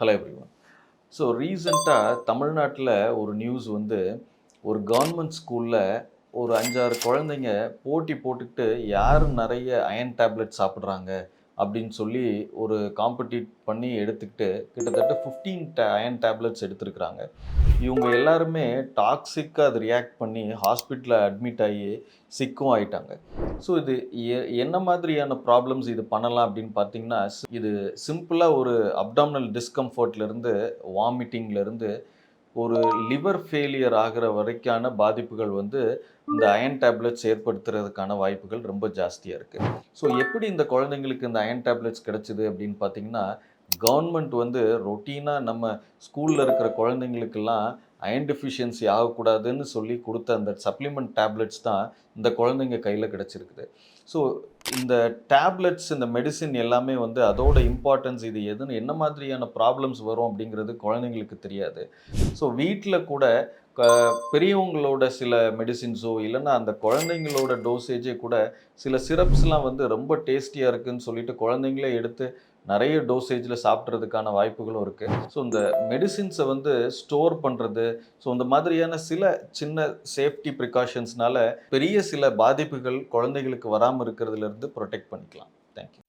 Hello so ரீசண்டாக தமிழ்நாட்டில் ஒரு நியூஸ் வந்து ஒரு கவர்மெண்ட் ஸ்கூலில் ஒரு அஞ்சாறு குழந்தைங்க போட்டி போட்டுக்கிட்டு யார் நிறைய அயன் டேப்லெட் சாப்பிட்றாங்க. அப்படின்னு சொல்லி ஒரு காம்படிட் பண்ணி எடுத்துக்கிட்டு கிட்டத்தட்ட ஃபிஃப்டீன் அயன் டேப்லெட்ஸ் எடுத்திருக்கிறாங்க. இவங்க எல்லாருமே டாக்ஸிக்காக அது ரியாக்ட் பண்ணி ஹாஸ்பிட்டலில் அட்மிட் ஆகி சிக்கும் ஆயிட்டாங்க. ஸோ இது எ- என்ன மாதிரியான ப்ராப்ளம்ஸ் இது பண்ணலாம் அப்படின்னு பார்த்தீங்கன்னா இது சிம்பிளாக ஒரு அப்டாமினல் டிஸ்கம்ஃபர்ட்லேருந்து வாமிட்டிங்லேருந்து ஒரு லிவர் ஃபெயிலியர் ஆகிற வரைக்கான பாதிப்புகள் வந்து இந்த அயன் டேப்லெட்ஸ் ஏற்படுத்துறதுக்கான வாய்ப்புகள் ரொம்ப ஜாஸ்தியாக இருக்குது ஸோ எப்படி இந்த குழந்தைங்களுக்கு இந்த அயன் டேப்லெட்ஸ் கிடச்சிது அப்படின்னு பார்த்தீங்கன்னா கவர்மெண்ட் வந்து ரொட்டீனாக நம்ம ஸ்கூலில் இருக்கிற குழந்தைங்களுக்கெல்லாம் அயன் டெஃபிஷியன்சி ஆகக்கூடாதுன்னு சொல்லி கொடுத்த அந்த சப்ளிமெண்ட் டேப்லெட்ஸ் தான் இந்த குழந்தைங்க கையில் கிடச்சிருக்குது. ஸோ இந்த டேப்லெட்ஸ் இந்த மெடிசின் எல்லாமே வந்து அதோட இம்பார்ட்டன்ஸ் இது எதுன்னு என்ன மாதிரியான ப்ராப்ளம்ஸ் வரும் அப்படிங்கிறது குழந்தைங்களுக்கு தெரியாது. ஸோ வீட்டில் கூட பெரியவங்களோட சில மெடிசின்ஸோ இல்லைன்னா அந்த குழந்தைங்களோட டோசேஜே கூட சில சிரப்ஸ்லாம் வந்து ரொம்ப டேஸ்டியாக இருக்குன்னு சொல்லிட்டு குழந்தைங்களே எடுத்து நிறைய டோசேஜில் சாப்பிட்றதுக்கான வாய்ப்புகளும் இருக்குது ஸோ இந்த மெடிசின்ஸை வந்து ஸ்டோர் பண்ணுறது ஸோ இந்த மாதிரியான சில சின்ன சேஃப்டி ப்ரிகாஷன்ஸ்னால பெரிய சில பாதிப்புகள் குழந்தைகளுக்கு வராமல் இருக்கிறதுலேருந்து ப்ரொடெக்ட் பண்ணிக்கலாம். தேங்க்யூ